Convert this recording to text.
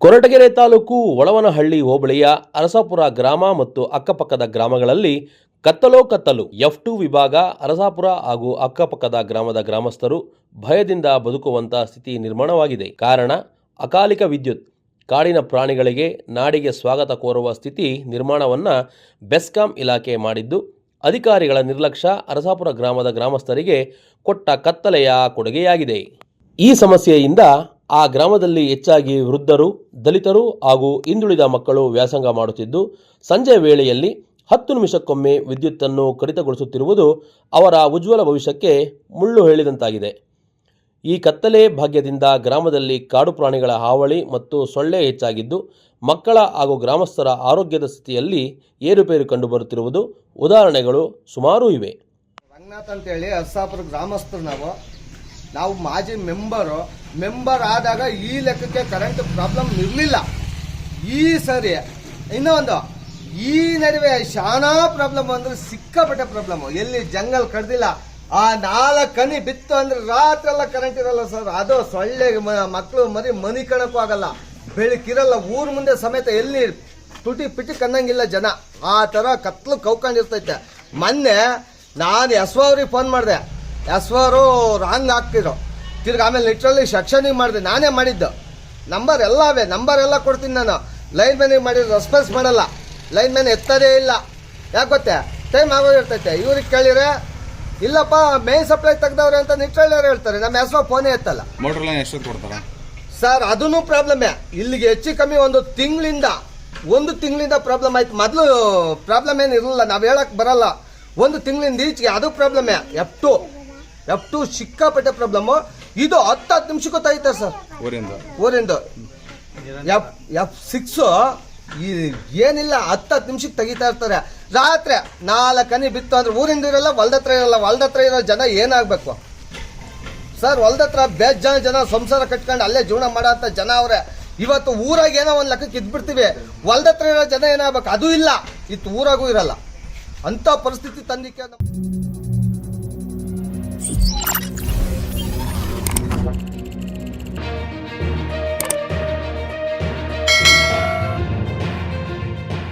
ಕೊರಟಗೆರೆ ತಾಲೂಕು ಒಳವನಹಳ್ಳಿ ಹೋಬಳಿಯ ಅರಸಾಪುರ ಗ್ರಾಮ ಮತ್ತು ಅಕ್ಕಪಕ್ಕದ ಗ್ರಾಮಗಳಲ್ಲಿ ಕತ್ತಲೋ ಕತ್ತಲು ಎಫ್ ಟು ವಿಭಾಗ ಅರಸಾಪುರ ಹಾಗೂ ಅಕ್ಕಪಕ್ಕದ ಗ್ರಾಮದ ಗ್ರಾಮಸ್ಥರು ಭಯದಿಂದ ಬದುಕುವಂತ ಸ್ಥಿತಿ ನಿರ್ಮಾಣವಾಗಿದೆ. ಕಾರಣ, ಅಕಾಲಿಕ ವಿದ್ಯುತ್. ಕಾಡಿನ ಪ್ರಾಣಿಗಳಿಗೆ ನಾಡಿಗೆ ಸ್ವಾಗತ ಕೋರುವ ಸ್ಥಿತಿ ನಿರ್ಮಾಣವನ್ನು ಬೆಸ್ಕಾಂ ಇಲಾಖೆ ಮಾಡಿದ್ದು, ಅಧಿಕಾರಿಗಳ ನಿರ್ಲಕ್ಷ್ಯ ಅರಸಾಪುರ ಗ್ರಾಮದ ಗ್ರಾಮಸ್ಥರಿಗೆ ಕೊಟ್ಟ ಕತ್ತಲೆಯ ಕೊಡುಗೆಯಾಗಿದೆ. ಈ ಸಮಸ್ಯೆಯಿಂದ ಆ ಗ್ರಾಮದಲ್ಲಿ ಹೆಚ್ಚಾಗಿ ವೃದ್ಧರು, ದಲಿತರು ಹಾಗೂ ಹಿಂದುಳಿದ ಮಕ್ಕಳು ವ್ಯಾಸಂಗ ಮಾಡುತ್ತಿದ್ದು, ಸಂಜೆ ವೇಳೆಯಲ್ಲಿ ಹತ್ತು ನಿಮಿಷಕ್ಕೊಮ್ಮೆ ವಿದ್ಯುತ್ತನ್ನು ಕಡಿತಗೊಳಿಸುತ್ತಿರುವುದು ಅವರ ಉಜ್ವಲ ಭವಿಷ್ಯಕ್ಕೆ ಮುಳ್ಳು ಹೇಳಿದಂತಾಗಿದೆ. ಈ ಕತ್ತಲೆ ಭಾಗ್ಯದಿಂದ ಗ್ರಾಮದಲ್ಲಿ ಕಾಡು ಪ್ರಾಣಿಗಳ ಹಾವಳಿ ಮತ್ತು ಸೊಳ್ಳೆ ಹೆಚ್ಚಾಗಿದ್ದು, ಮಕ್ಕಳ ಹಾಗೂ ಗ್ರಾಮಸ್ಥರ ಆರೋಗ್ಯದ ಸ್ಥಿತಿಯಲ್ಲಿ ಏರುಪೇರು ಕಂಡುಬರುತ್ತಿರುವುದು ಉದಾಹರಣೆಗಳು ಸುಮಾರು ಇವೆ. ರಂಗನಾಥ್ ಅಂತೇಳಿ ಅರ್ಸಾಪುರ ಗ್ರಾಮಸ್ಥರು ನಾವು. ನಾವು ಮಾಜಿ ಮೆಂಬರು ಮೆಂಬರ್ ಆದಾಗ ಈ ಲೆಕ್ಕಕ್ಕೆ ಕರೆಂಟ್ ಪ್ರಾಬ್ಲಮ್ ಇರಲಿಲ್ಲ. ಈ ಸರಿ, ಇನ್ನೂ ಒಂದು, ಈ ನಡುವೆ ಶಾನಾ ಪ್ರಾಬ್ಲಮ್ ಅಂದ್ರೆ ಸಿಕ್ಕಾಪಟ್ಟೆ ಪ್ರಾಬ್ಲಮ್ ಎಲ್ಲಿ ಜಂಗಲ್ ಕಡ್ದಿಲ್ಲ. ಆ ನಾಲ್ಕು ಕನಿ ಬಿತ್ತು ಅಂದ್ರೆ ರಾತ್ರಿ ಎಲ್ಲ ಕರೆಂಟ್ ಇರಲ್ಲ ಸರ್ ಅದು ಸೊಳ್ಳೆ ಮಕ್ಕಳು ಮರಿ ಮನಿ ಕಣಕ್ಕೂ ಆಗಲ್ಲ. ಬೆಳಕಿರಲ್ಲ, ಊರ್ ಮುಂದೆ ಸಮೇತ ಎಲ್ಲಿ ತುಟಿ ಪಿಟಿ ಕನ್ನಂಗಿಲ್ಲ ಜನ. ಆ ತರ ಕತ್ಲು ಕೌಕೊಂಡಿರ್ತೈತೆ ಮೊನ್ನೆ ನಾನು ಎಸ್ ಅವ್ರಿಗೆ ಫೋನ್ ಮಾಡಿದೆ. ಅವರು ರಾಂಗ್ ಆಗ್ತಿರೋ ತಿರ್ಗಿ ಆಮೇಲೆ ಲಿಟ್ರಲ್ಲಿ ಸೆಕ್ಷನಿಗೆ ಮಾಡಿದೆ. ನಾನೇ ಮಾಡಿದ್ದು. ನಂಬರ್ ಎಲ್ಲ ಅವೆ. ನಂಬರ್ ಎಲ್ಲ ಕೊಡ್ತೀನಿ ನಾನು. ಲೈನ್ ಮ್ಯಾನಿಗೆ ಮಾಡಿದ್ರೆ ರೆಸ್ಪಾನ್ಸ್ ಮಾಡಲ್ಲ. ಲೈನ್ ಮ್ಯಾನ್ ಎತ್ತದೇ ಇಲ್ಲ. ಯಾಕೆ ಗೊತ್ತೇ? ಟೈಮ್ ಆಗೋಗಿರ್ತೈತೆ ಇವ್ರಿಗೆ ಕೇಳಿದ್ರೆ ಇಲ್ಲಪ್ಪ ಮೇನ್ ಸಪ್ಲೈ ತೆಗ್ದವ್ರೆ ಅಂತ ನಿಟ್ರಳ್ಳವ್ರು ಹೇಳ್ತಾರೆ. ನಮ್ಮ ಹೆಸರು ಫೋನೇ ಎತ್ತಲ್ಲ. ಮೋಟರ್ ಲೈನ್ ಎಷ್ಟು ಕೊಡ್ತಾರೆ? ಸರ್ ಅದೂ ಪ್ರಾಬ್ಲಮ್ಮೇ ಇಲ್ಲಿಗೆ ಹೆಚ್ಚು ಕಮ್ಮಿ ಒಂದು ತಿಂಗಳಿಂದ ಒಂದು ತಿಂಗಳಿಂದ ಪ್ರಾಬ್ಲಮ್ ಆಯ್ತು. ಮೊದಲು ಪ್ರಾಬ್ಲಮ್ ಏನು ಇರಲಿಲ್ಲ. ನಾವು ಹೇಳಕ್ ಬರಲ್ಲ. ಒಂದು ತಿಂಗಳಿಂದ ಈಚೆಗೆ ಅದು ಪ್ರಾಬ್ಲಮ್ಮೇ ಎಫ್ ಟು ಎಫ್ ಟು ಸಿಕ್ಕಾಪಟ್ಟೆ ಪ್ರಾಬ್ಲಮ್ಮು ಇದು ಹತ್ತು ಹತ್ತು ನಿಮಿಷಕ್ಕೂ ತೆಗಿತಾರೆ ಸರ್? ಊರಿಂದ ಊರಿಂದ ಎಫ್ ಎಫ್ ಸಿಕ್ಸು ಈ ಏನಿಲ್ಲ ಹತ್ತು ಹತ್ತು ನಿಮಿಷಕ್ಕೆ ತೆಗಿತಾ ಇರ್ತಾರೆ. ರಾತ್ರಿ ನಾಲ್ಕು ಹನಿ ಬಿತ್ತು ಅಂದ್ರೆ ಊರಿಂದ ಇರಲ್ಲ ಹೊಲ್ದತ್ರ ಇರಲ್ಲ ಹೊಲ್ದತ್ರ ಇರೋ ಜನ ಏನಾಗಬೇಕು? ಸರ್ ಹೊಲ್ದತ್ರ ಬೇಜ್ ಜನ ಸಂಸಾರ ಕಟ್ಕೊಂಡು ಅಲ್ಲೇ ಜೀವನ ಮಾಡೋ ಅಂತ ಜನ ಅವ್ರೆ. ಇವತ್ತು ಊರಾಗ ಏನೋ ಒಂದು ಲೆಕ್ಕಕ್ಕೆ ಇದ್ಬಿಡ್ತೀವಿ. ಹೊಲ್ದತ್ರ ಇರೋ ಜನ ಏನಾಗ್ಬೇಕು? ಅದು ಇಲ್ಲ. ಇತ್ತು ಊರಾಗೂ ಇರಲ್ಲ. ಅಂತ ಪರಿಸ್ಥಿತಿ ತಂದಿಕ್ಕೆ